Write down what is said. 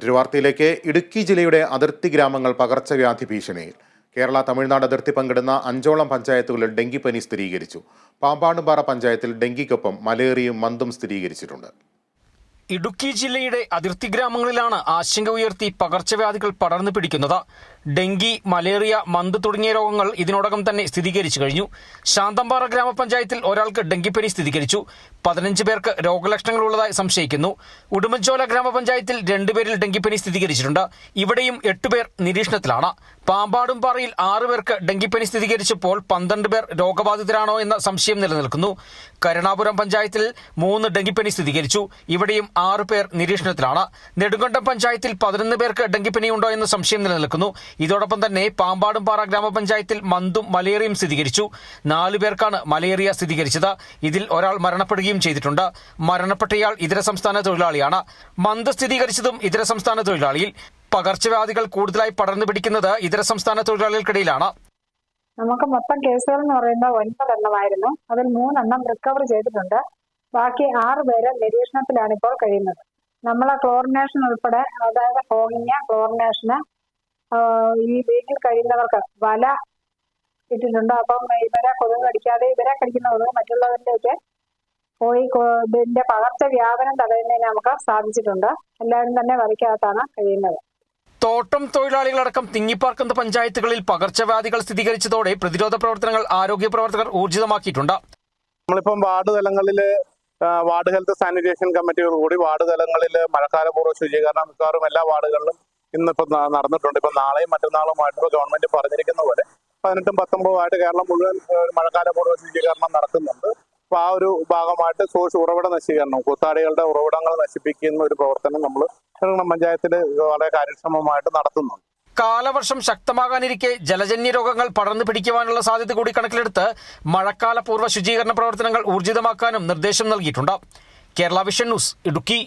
മറ്റൊരു വാർത്തയിലേക്ക് ഇടുക്കി ജില്ലയുടെ അതിർത്തി ഗ്രാമങ്ങൾ പകർച്ചവ്യാധി ഭീഷണിയിൽ. കേരള തമിഴ്നാട് അതിർത്തി പങ്കിടുന്ന അഞ്ചോളം പഞ്ചായത്തുകളിൽ ഡെങ്കിപ്പനി സ്ഥിരീകരിച്ചു. പാമ്പാടുംപാറ പഞ്ചായത്തിൽ ഡെങ്കിക്കൊപ്പം മലേറിയയും മന്തും സ്ഥിരീകരിച്ചിട്ടുണ്ട്. ഇടുക്കി ജില്ലയുടെ അതിർത്തി ഗ്രാമങ്ങളിലാണ് ആശങ്ക ഉയർത്തി പകർച്ചവ്യാധികൾ പടർന്നു പിടിക്കുന്നത്. ഡെങ്കി മലേറിയ മന്ത് തുടങ്ങിയ രോഗങ്ങൾ ഇതിനോടകം തന്നെ സ്ഥിരീകരിച്ചു കഴിഞ്ഞു. ശാന്തമ്പാറ ഗ്രാമപഞ്ചായത്തിൽ ഒരാൾക്ക് ഡെങ്കിപ്പനി സ്ഥിരീകരിച്ചു. പതിനഞ്ച് പേർക്ക് രോഗലക്ഷണങ്ങൾ ഉള്ളതായി സംശയിക്കുന്നു. ഉടുമ്പൻചോല ഗ്രാമപഞ്ചായത്തിൽ രണ്ടുപേരിൽ ഡെങ്കിപ്പനി സ്ഥിരീകരിച്ചിട്ടുണ്ട്. ഇവിടെയും എട്ടുപേർ നിരീക്ഷണത്തിലാണ്. പാമ്പാടുംപാറയിൽ ആറുപേർക്ക് ഡെങ്കിപ്പനി സ്ഥിരീകരിച്ചപ്പോൾ പന്ത്രണ്ട് പേർ രോഗബാധിതരാണോ എന്ന സംശയം നിലനിൽക്കുന്നു. കരുണാപുരം പഞ്ചായത്തിൽ മൂന്ന് ഡെങ്കിപ്പനി സ്ഥിരീകരിച്ചു. ഇവിടെയും ആറ് പേർ നിരീക്ഷണത്തിലാണ്. നെടുങ്കണ്ടം പഞ്ചായത്തിൽ പതിനൊന്ന് പേർക്ക് ഡെങ്കിപ്പനി ഉണ്ടോ എന്ന സംശയം നിലനിൽക്കുന്നു. ഇതോടൊപ്പം തന്നെ പാമ്പാടും പാറ ഗ്രാമപഞ്ചായത്തിൽ മന്തും മലേറിയയും സ്ഥിരീകരിച്ചു. നാലു പേർക്കാണ് മലേറിയ സ്ഥിരീകരിച്ചത്. ഇതിൽ ഒരാൾ മരണപ്പെടുകയും ചെയ്തിട്ടുണ്ട്. മരണപ്പെട്ടയാൾ ഇതര സംസ്ഥാന തൊഴിലാളിയാണ്. മന്ത് സ്ഥിരീകരിച്ചതും ഇതര സംസ്ഥാന തൊഴിലാളിയിൽ. പകർച്ചവ്യാധികൾ കൂടുതലായി പടർന്നു പിടിക്കുന്നത് ഇതര സംസ്ഥാന തൊഴിലാളികൾക്കിടയിലാണ്. നമുക്ക് മൊത്തം കേസുകൾ എന്ന് പറയുന്നത് ഒൻപതെണ്ണമായിരുന്നു. അതിൽ മൂന്നെണ്ണം റിക്കവർ ചെയ്തിട്ടുണ്ട്. ബാക്കി ആറ് പേര് നിരീക്ഷണത്തിലാണ് ഇപ്പോൾ കഴിയുന്നത്. നമ്മളെ ക്ലോറിനേഷൻ ഉൾപ്പെടെ അതായത് ഫോഗിങ് ക്ലോറിനേഷന് ഈ വീട്ടിൽ കഴിയുന്നവർക്ക് വല ഇട്ടിട്ടുണ്ട്. അപ്പം ഇവരെ കൊതുക് കടിക്കാതെ ഇവരെ കടിക്കുന്ന കൊതുക് മറ്റുള്ളവരിലേക്ക് പോയി ഇതിന്റെ പകർച്ച വ്യാപനം തടയുന്നതിന് നമുക്ക് സാധിച്ചിട്ടുണ്ട്. എല്ലാവരും തന്നെ വലയ്ക്കകത്താണ് കഴിയുന്നത്. തോട്ടം തൊഴിലാളികളടക്കം തിങ്ങിപ്പാർക്കുന്ന പഞ്ചായത്തുകളിൽ പകർച്ചവ്യാധികൾ സ്ഥിരീകരിച്ചതോടെ പ്രതിരോധ പ്രവർത്തനങ്ങൾ ആരോഗ്യ പ്രവർത്തകർ ഊർജിതമാക്കിയിട്ടുണ്ട്. നമ്മളിപ്പം വാർഡ് തലങ്ങളിൽ വാർഡ് ഹെൽത്ത് സാനിറ്റേഷൻ കമ്മിറ്റിയോട് കൂടി വാർഡ് തലങ്ങളിൽ മഴക്കാലപൂർവ ശുചീകരണം മിക്കവാറും എല്ലാ വാർഡുകളിലും ഇന്നിപ്പോൾ നടന്നിട്ടുണ്ട്. ഇപ്പം നാളെയും മറ്റന്നാളുമായിട്ട് ഇപ്പോൾ ഗവൺമെന്റ് പറഞ്ഞിരിക്കുന്ന പോലെ പതിനെട്ടും പത്തൊമ്പതുമായിട്ട് കേരളം മുഴുവൻ മഴക്കാലപൂർവ ശുചീകരണം നടക്കുന്നുണ്ട്. അപ്പൊ ആ ഒരു ഭാഗമായിട്ട് സോഴ്സ് ഉറവിട നശീകരണം കൂത്താടികളുടെ ഉറവിടങ്ങൾ നശിപ്പിക്കുന്ന ഒരു പ്രവർത്തനം നമ്മൾ പഞ്ചായത്തിൽ വളരെ കാര്യക്ഷമമായിട്ട് നടത്തുന്നുണ്ട്. കാലവർഷം ശക്തമാകാനിരിക്കെ ജലജന്യ രോഗങ്ങൾ പടർന്നു പിടിക്കുവാനുള്ള സാധ്യത കൂടി കണക്കിലെടുത്ത് മഴക്കാല പൂർവ ശുചീകരണ പ്രവർത്തനങ്ങൾ ഊർജിതമാക്കാനും നിർദ്ദേശം നൽകിയിട്ടുണ്ട്. Kerala Vision News Idukki.